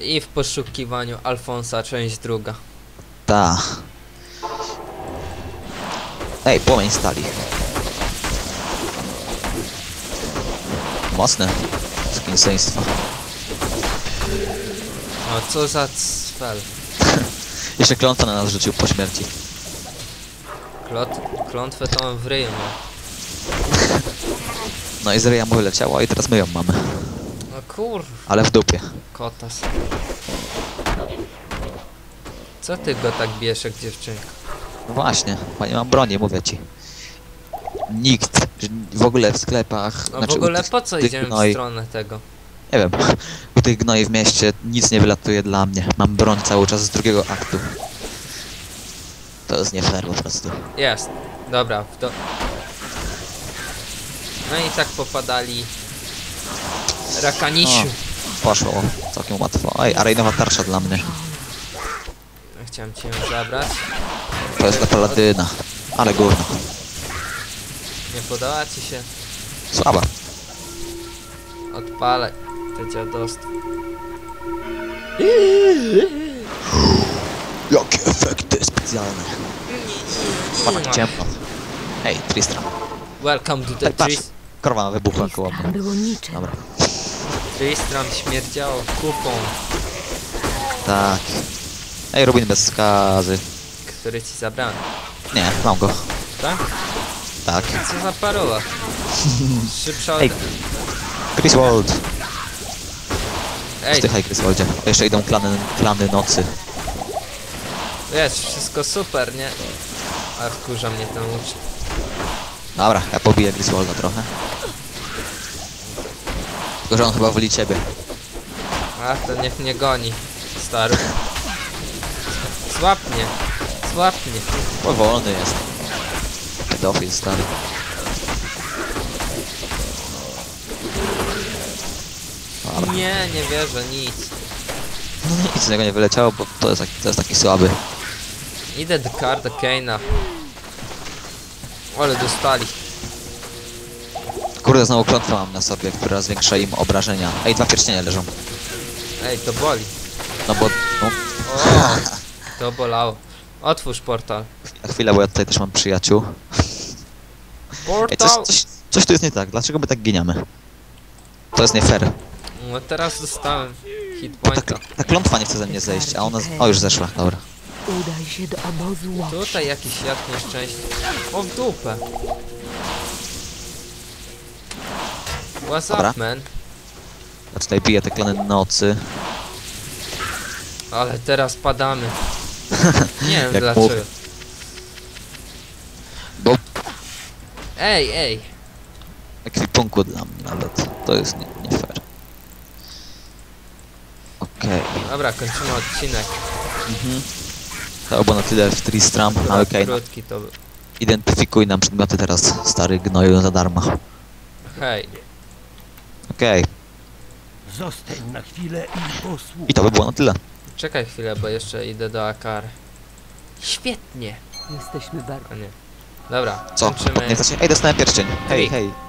I w poszukiwaniu Alfonsa, część druga. Ta. Ej, płomień stali. Mocne. Skinseństwo. No co za cfel. Jeszcze klątwa na nas rzucił po śmierci. Klot, klątwę to on w ryju miał. No i z ryja mu wyleciało i teraz my ją mamy. Kur... Ale w dupie. kotas. Co ty go tak bierz jak dziewczynka? No właśnie, bo nie mam broni, mówię ci. Nikt w ogóle w sklepach. No znaczy w ogóle tych- po co idziemy w gnoi- stronę tego? Nie wiem. U tych gnoi w mieście nic nie wylatuje dla mnie. Mam broń cały czas z drugiego aktu. To jest nie fair po prostu. Jest. Dobra, w do... No i tak popadali Rakanisiu. Poszło całkiem łatwo. Ej, arejnowa tarcza dla mnie. Chciałem cię ją zabrać. To jest dla paladyna. Ale gówno. Nie podoba ci się? Słaba. Odpalę te dziadostwo. Jakie efekty specjalne. Pana ciemno. Hej, Tristram. Welcome to the Ej, patrz. Tris Korwa wybuchła koło mnie. było niczym. Dobra. Tristram śmierdziało kupą, Tak. Ej, Rubin bez skazy. który ci zabrałem. Nie, mam go. Tak? Tak. Co za parola? Szybsza od... Ej. Griswold. Ej, Wstychaj, Griswoldzie. Jeszcze idą klany, klany nocy. wiesz, wszystko super, nie? A wkurza mnie ten łucz. Dobra, ja pobiję Griswolda trochę. Tylko, że on chyba woli ciebie. A, to niech mnie goni, stary. Złap mnie, złap mnie. Powolny jest. Pedofil stary. Dobra. Nie, nie wierzę, nic. No nic z niego nie wyleciało, bo to jest, taki, to jest taki słaby. Idę do Karda Kane'a. Ale dostali. Kurde, znowu klątwę mam na sobie, która zwiększa im obrażenia. Ej, dwa pierścienie leżą. Ej, to boli. No bo, no, O, to bolało. Otwórz portal. na chwilę, bo ja tutaj też mam przyjaciół. Ej, coś, Portal! coś, coś tu jest nie tak. Dlaczego my tak giniemy? To jest nie fair. No teraz dostałem hit Ta, pointa. ta klątwa nie chce ze mnie zejść, a ona... z- O, już zeszła, dobra. Udaj się do obozu. Tutaj jakiś jak nieszczęście. O w dupę. What's Dobra. up, man? Ja tutaj biję te klany nocy. Ale teraz padamy. Nie wiem Jak dlaczego. mów. Bo Ej, ej. ekwipunku dla mnie nawet. To jest nie, nie fair. Okej. Dobra, kończymy odcinek. Mhm. To było na tyle w Tristram. A okej, no. Krótki to był. identyfikuj nam przedmioty teraz, stary gnoju, za darmo. Hej. Okej. Zostań na chwilę i posłuchaj. I to by było na tyle. Czekaj chwilę, bo jeszcze idę do Akary. Świetnie. Jesteśmy bardzo... Dobra, Co? kończymy. Nie chcecie? Ej, dostałem pierścień. Hej, Three. hej.